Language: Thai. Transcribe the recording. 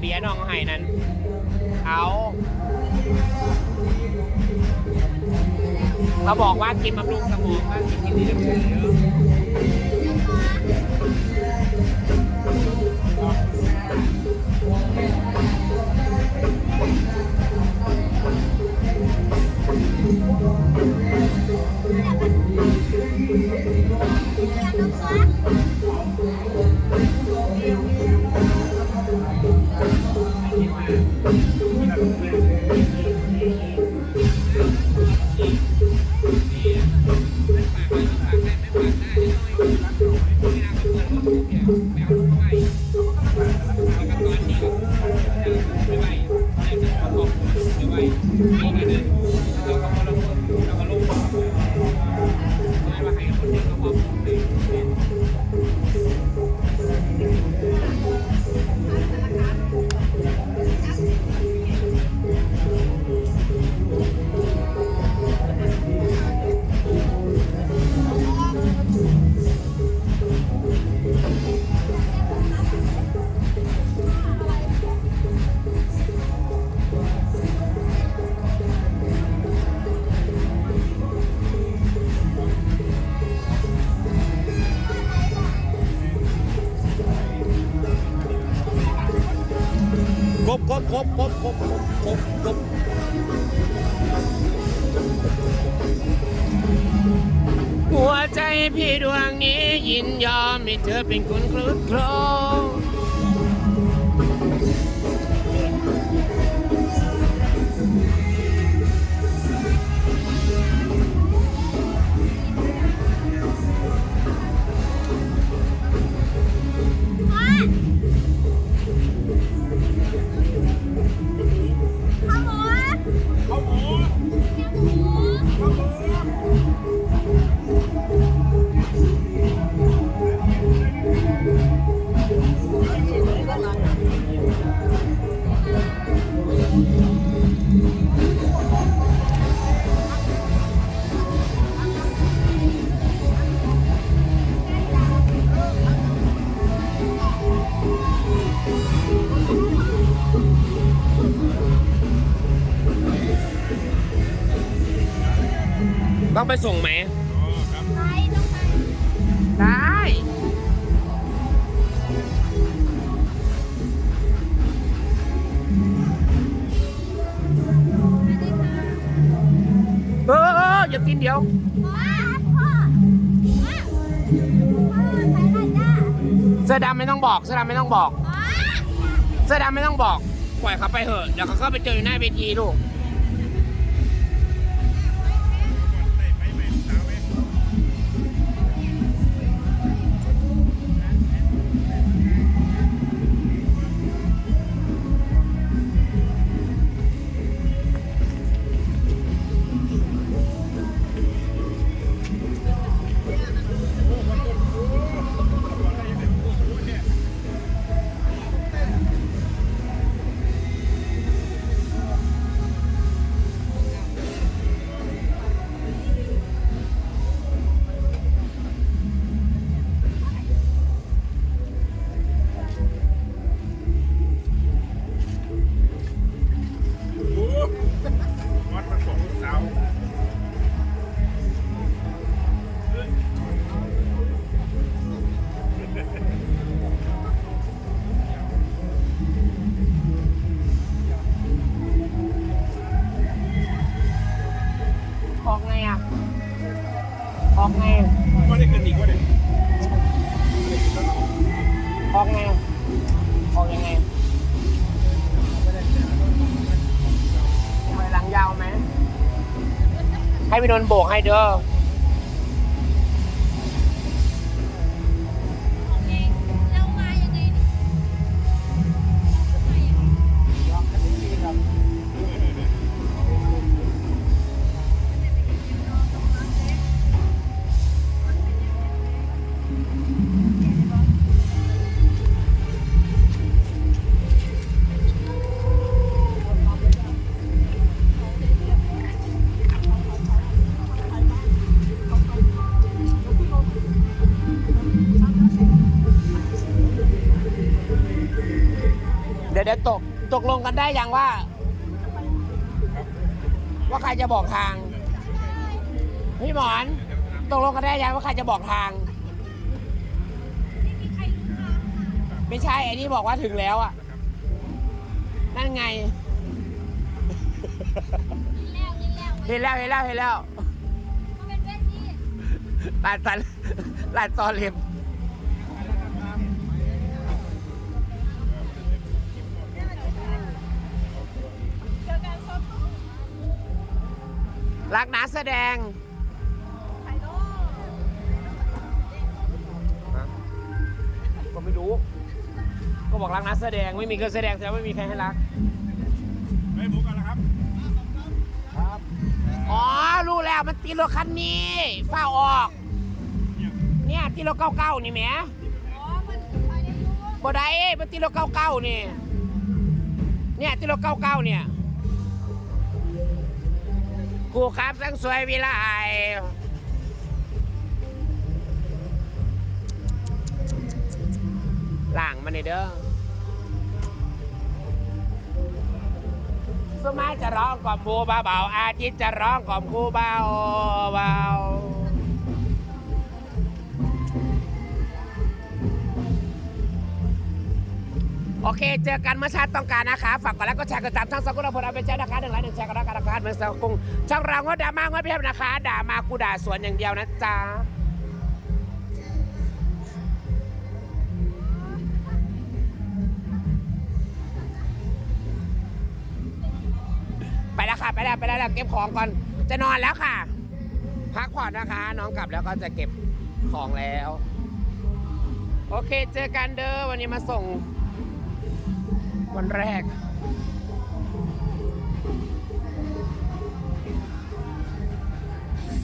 เบียน้องไห้นั่นเอาเขาบอกว่ากินบำรุงสมองมากกินกินดีน้ำเกลือค รบครบครบครบครบครบครบครบหัวใจพี่ดวงนี้ยินยอมให้เธอเป็นคนคลุกโคลง ต้องไปส่งไหมได้เออเอออย่ากินเดี๋ยวเสื้อดำไม่ต้องบอก เสื้อดำไม่ต้องบอกเสื้อดำไม่ต้องบอก ปล่อยเขาไปเถอะ เดี๋ยวเขาก็ไปเจออยู่หน้าเวทีลูก ให้พี่นนท์โบกให้เด้อ ดี๋ยวตกตกลงกันได้ยังว่า ว่าใครจะบอกทาง พี่หมอน ตกลงกันได้ยังว่าใครจะบอกทาง ไม่ใช่ไอ้นี่บอกว่าถึงแล้วอะ นั่นไง เห็นแล้วเห็นแล้วเห็นแล้วลานตันลานตอนเล็บ รักนักแสดง ก็ไม่รู้ ก็บอกรักนักแสดงไม่มีการแสดงแสดงว่าไม่มีใครให้รัก ไม่หมูกันแล้วครับ อ๋อ รู้แล้วมันตีรถคันนี้ฝ้าออก เนี่ยตีรถเก้าเก้านี่แหมบ่ได้มันตีรถเก้าเก้านี่ เนี่ยตีรถเก้าเก้าเนี่ย ครูครับทั้งสวยวิไลล่างมันนี่เด้อสมัยจะร้องกล่อมครูเบาๆอาทิตย์จะร้องกล่อมครูเบาเโอเค เจอกันเมื่อชาติต้องการนะคะ ฝากกดไลค์กดแชร์กดติดตามช่องสกุลพลเอาไปใช้นะคะหนึ่งไลค์หนึ่งแชร์กันแล้วกันนะคะเมืองสกุลช่องเรางดดราม่างดเพียบนะคะ ด่ามากูด่าสวนอย่างเดียวนะจ๊ะไปแล้วค่ะ ไปแล้วไปแล้วเก็บของก่อน จะนอนแล้วค่ะ พักผ่อนนะคะ น้องกลับแล้วก็จะเก็บของแล้ว โอเค เจอกันเด้อวันนี้มาส่ง วันแรก